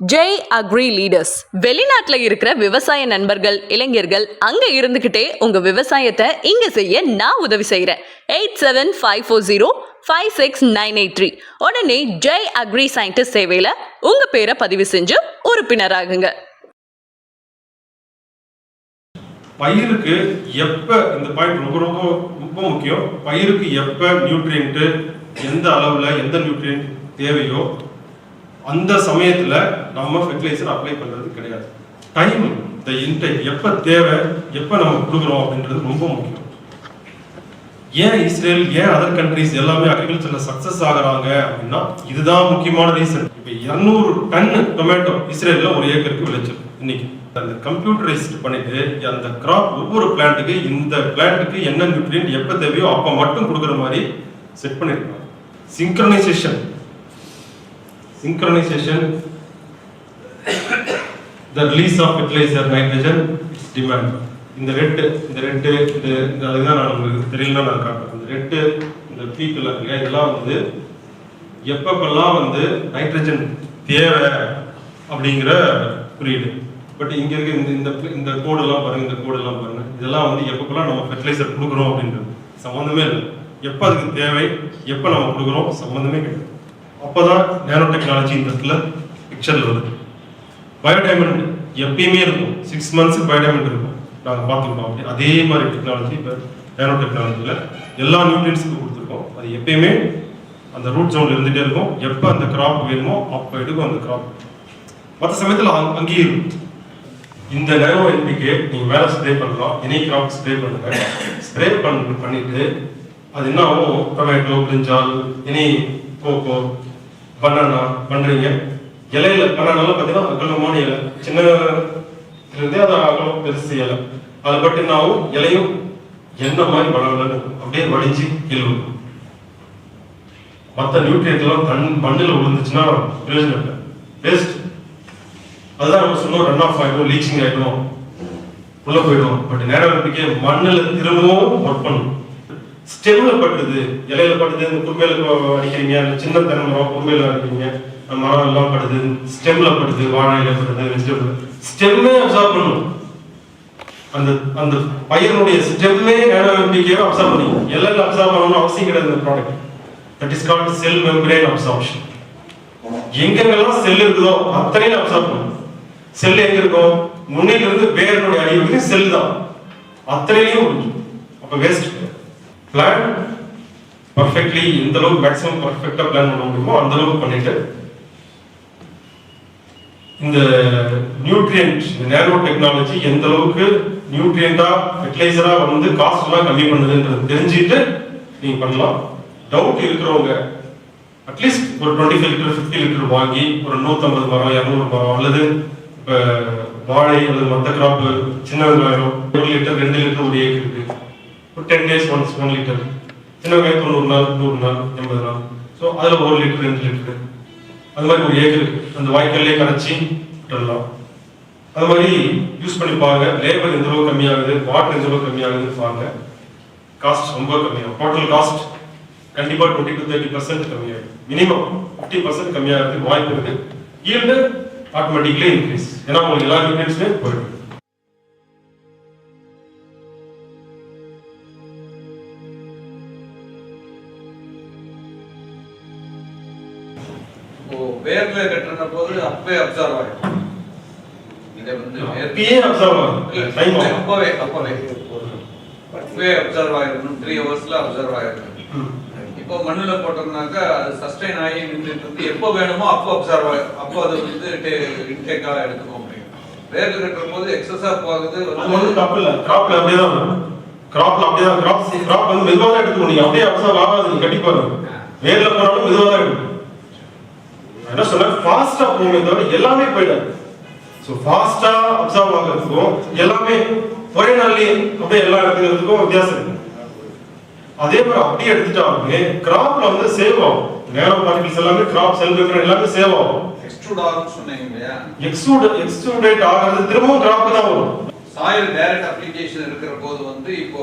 Jai agri leaders வெளிநாட்டுல இருக்கிற விவசாய நண்பர்கள் இளைஞர்கள் அங்க இருந்துகிட்டே உங்க விவசாயத்தை இங்க செய்ய நான் உதவி செய்யறேன் eight seven five four zero five six nine eight three உடனே ஜெய் அக்ரி சயின்டிஸ்ட் சேவையில உங்க பேரை பதிவு செஞ்சு உறுப்பினராகுங்க. பயிருக்கு எப்ப இந்த பாயிண்ட் ரொம்ப ரொம்ப ரொம்ப முக்கியம். பயிருக்கு எப்ப நியூட்ரியன்ட் எந்த அளவுல எந்த நியூட்ரியன்ட் தேவையோ அந்த சமயத்தில் நம்ம ஃபெர்டிலைசர் அப்ளை பண்ணுறது கிடையாது. டைம் இந்த இன்டெக் எப்போ தேவை எப்போ நம்ம கொடுக்குறோம் அப்படின்றது ரொம்ப முக்கியம். ஏன் இஸ்ரேல் ஏன் அதர் கண்ட்ரிஸ் எல்லாமே அக்ரிகல்ச்சரில் சக்ஸஸ் ஆகுறாங்க அப்படின்னா இதுதான் முக்கியமான ரீசன் இப்போ இரநூறு டன் டொமேட்டோ இஸ்ரேலில் ஒரு ஏக்கருக்கு விளைச்சல் இன்னைக்கு. அந்த கம்ப்யூட்டரைஸ்ட் பண்ணிட்டு அந்த கிராப் ஒவ்வொரு பிளான்ட்டுக்கு இந்த பிளான்ட்டுக்கு என்ன நியூட்ரியன்ட் எப்போ தேவையோ அப்போ மட்டும் கொடுக்குற மாதிரி செட் பண்ணிருக்காங்க. Synchronisation synchronisation the of of fertiliser nitrogen demand. இந்த ரெட்டு இந்த ரெட்டு இந்த இந்த அதுதான் நான் உங்களுக்கு தெரியலன்னா நான் காட்டுறேன். இந்த ரெட்டு இந்த பீக்கெல்லாம் இருக்கு இல்லையா, இதெல்லாம் வந்து எப்பப்பெல்லாம் வந்து நைட்ரஜன் தேவை அப்படிங்கிற குறியீடு. பட் இங்கே இருக்க இந்த இந்த இந்த கோடெல்லாம் பாருங்க இந்த கோடெல்லாம் பாருங்க. இதெல்லாம் வந்து எப்பப்பெல்லாம் நம்ம ஃபெர்டிலைசர் கொடுக்குறோம் அப்படின்றது சம்மந்தமே இல்லை. எப்போ அதுக்கு தேவை எப்போ நம்ம கொடுக்குறோம் சம்மந்தமே கிடையாது. அப்போதான் நேனோ டெக்னாலஜி இந்த இடத்துல பிக்சரில் வருது. பயோடைமண்ட் எப்பயுமே இருக்கும். சிக்ஸ் மந்த்ஸுக்கு பயோடைமண்ட் இருக்கும். நாங்கள் பார்த்துருக்கோம். அப்படி அதே மாதிரி டெக்னாலஜி இப்போ நேனோ டெக்னாலஜியில் எல்லா நியூட்ரியன்ஸுக்கும் கொடுத்துருக்கோம். அது எப்பயுமே அந்த ரூட் ஜோனில் இருந்துகிட்டே இருக்கும். எப்போ அந்த கிராப் வேணுமோ அப்போ எடுக்கும் அந்த கிராப் மற்ற சமயத்தில் அங்க- அங்கேயே இருக்கும். இந்த நேரோ என்பிக்கு நீங்கள் மேலே ஸ்ப்ரே பண்ணலாம். எனி கிராப் ஸ்ப்ரே பண்ணுங்கள் ஸ்ப்ரே பண்ணி பண்ணிட்டு அது என்ன ஆகும்? டொமேட்டோ பிரிஞ்சால் எனி கோகோ பண்ணனா பண்ணுறீங்க இலையில பண்ணனால பார்த்தீங்கன்னா அகலமான இலை. சின்ன இருந்தே அது அகலம் பெருசு இலை. அது பட்டு என்ன இலையும் என்ன மாதிரி பலவலன்னு அப்படியே வடிஞ்சு கீழே மற்ற நியூட்ரியன்ட் தன் மண்ணில் விழுந்துச்சுன்னா பிரயோஜனம் இல்லை வேஸ்ட் அதுதான் நம்ம சொன்னோம் ரன் ஆஃப் ஆகிடும் லீச்சிங் ஆகிடும் உள்ள போயிடும். பட் நேரம் நம்பிக்கை மண்ணில் திரும்பவும் ஒர்க் பண்ணும் ஸ்டெம்ல பட்டுது இலையில பட்டுது இந்த குறுமையில அடிக்கிறீங்க இல்ல சின்ன தென்னை மரம் குறுமையில அடிக்கிறீங்க மரம் எல்லாம் படுது ஸ்டெம்ல படுது வாழையில படுது வெஜிடபிள் ஸ்டெம்மே அப்சர்வ் பண்ணும் அந்த அந்த பயிரினுடைய ஸ்டெம்மே நேனோ நம்பிக்கையை அப்சர்வ் பண்ணிக்கும் எல்லாம் அப்சர்வ் பண்ணணும்னு அவசியம் கிடையாது இந்த product that is called cell membrane absorption எங்கெங்கெல்லாம் செல் இருக்குதோ அத்தனையும் அப்சர்வ் பண்ணும் செல் எங்க இருக்கும் முன்னிலிருந்து வேரனுடைய அடி வரைக்கும் செல் தான் அத்தனையும் அப்ப வேஸ்ட் பிளான் பர்ஃபெக்ட்லி இந்த அளவுக்கு மேக்ஸிமம் பர்ஃபெக்டாக பிளான் பண்ண முடியுமோ அந்த அளவுக்கு பண்ணிட்டு இந்த நியூட்ரியன்ட் இந்த டெக்னாலஜி எந்த அளவுக்கு நியூட்ரியண்டா ஃபெர்டிலைசரா வந்து காஸ்ட் எல்லாம் கம்மி பண்ணுதுன்றது தெரிஞ்சுட்டு நீங்க பண்ணலாம். டவுட் இருக்கிறவங்க அட்லீஸ்ட் ஒரு twenty five litre fifty litre வாங்கி ஒரு நூற்றம்பது மரம் இரநூறு மரம் அல்லது இப்போ வாழை அல்லது மற்ற கிராப்பு சின்ன வெங்காயம் ஒரு லிட்டர் ரெண்டு லிட்டர் ஒரு ஏக்கருக்கு ஒரு ten days once one litre சின்ன வெங்காயம் தொண்ணூறு நாள் நூறு நாள் எண்பது நாள். ஸோ அதில் ஒரு லிட்டர் ரெண்டு லிட்டர் அது மாதிரி ஒரு ஏக்கர். அந்த வாய்க்காலே கரைச்சி விட்டுடலாம். அது மாதிரி யூஸ் பண்ணி பாருங்க. லேபர் எந்த அளவுக்கு கம்மியாகுது? வாட்டர் எந்த அளவுக்கு கம்மியாகுதுன்னு பாருங்க. காஸ்ட் ரொம்ப கம்மியாகும். டோட்டல் காஸ்ட் கண்டிப்பாக டுவெண்ட்டி டு தேர்ட்டி பர்சன்ட் கம்மியாகும். மினிமம் ஃபிஃப்டி பர்சன்ட் கம்மியாகிறதுக்கு வாய்ப்பு இருக்குது ஈல்டு ஆட்டோமேட்டிக்லி இன்க்ரீஸ் ஏன்னா உங்களுக்கு எல்லா நியூட்ரியன்ஸுமே போயிடும். வேர்ல கட்டுற போது அப்பவே அப்சர்வ் ஆயிடும். இதை வந்து அப்பயே அப்சர்வ் ஆகும். ஆகும். அப்பவே அப்பவே. அப்பவே. அப்சர்வ் ஆயிடணும். த்ரீ ஹவர்ஸ்ல அப்சர்வ் ஆயிடும் ம். இப்போ மண்ணுல போட்டோம்னாக்கா அது சஸ்டைன் ஆகி நின்றுட்டு இருந்து எப்போ வேணுமோ அப்போ அப்சர்வ் ஆகும் அப்போ அது வந்து இன்டேக்கா எடுத்துக்க முடியும். வேர்ல கட்டுற போது எக்ஸஸா போகுது தப்பு இல்லை. கிராப்ல அப்படியே தான் கிராப்ல அப்படியே தான் கிராப் கிராப் வந்து மெதுவாக தான் எடுத்துக்கணும். நீங்க அப்படியே அப்சர்வ் ஆகாது. நீங்க கட்டி பாருங்க. வேர்ல போனாலும் மெதுவாக தான் எடுக்கும் என்ன சொன்னேன் ஃபாஸ்டா போகுமே தவிர எல்லாமே போயிடாது. ஸோ ஃபாஸ்டா அப்சர்வ் ஆகிறதுக்கும் எல்லாமே ஒரே நாள்லயே அப்படியே எல்லா எடுத்துக்கிறதுக்கும் வித்தியாசம் இருக்கு. அதே மாதிரி அப்படியே எடுத்துட்டாலுமே கிராப்ல வந்து சேவ் ஆகும். நேரோ பார்ட்டிகல்ஸ் எல்லாமே கிராப் செல் பேப்பர் எல்லாமே சேவ் ஆகும். எக்ஸ்ட்ரூட் ஆகும்னு சொன்னீங்க இல்லையா? எக்ஸ்ட்ரூட் எக்ஸ்ட்ரூடேட் ஆகிறது திரும்பவும் கிராப் தான் வரும். சாயில் டைரக்ட் அப்ளிகேஷன் இருக்கிற போது வந்து இப்போ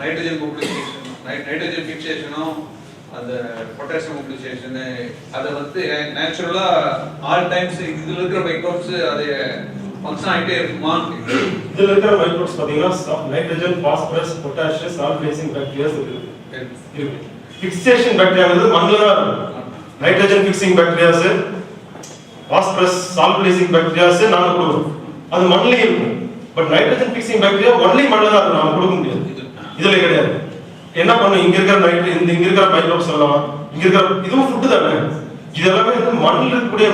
நைட்ரஜன் மொபிலைசேஷன் நைட்ரஜன் ஃபிக்சேஷனும் அந்த பொட்டாசியம் மொபிலைசேஷனு அதை வந்து நேச்சுரலா ஆல் டைம்ஸ் இதுல இருக்கிற மைக்ரோப்ஸ் அதை ஃபங்க்ஷன் ஆகிட்டே இருக்குமா? இதுல இருக்கிற மைக்ரோப்ஸ் பாத்தீங்கன்னா nitrogen phosphorus potassium solubilising bacterias இருக்கு. இருக்கு. ஃபிக்சேஷன் பாக்டீரியாங்கிறது மண்ணில் தான் இருக்கும் nitrogen fixing bacterias phosphorus solubilising bacterias நாம கொடுக்குறோம் அது மண்ணிலே இருக்கும். But nitrogen fixing bacteria only மண்ணில் தான் இருக்கும். நாம கொடுக்க முடியாது. இதுல கிடையாது. என்ன பண்ணும்? இங்க இருக்கிற நைட்ரஜன் இந்த இங்க இருக்கிற மைக்ரோப்ஸ் எல்லாம் இங்க இருக்கிற இதுவும் ஃபுட்டு தானே? இது எல்லாமே வந்து மண்ணில் இருக்கக்கூடிய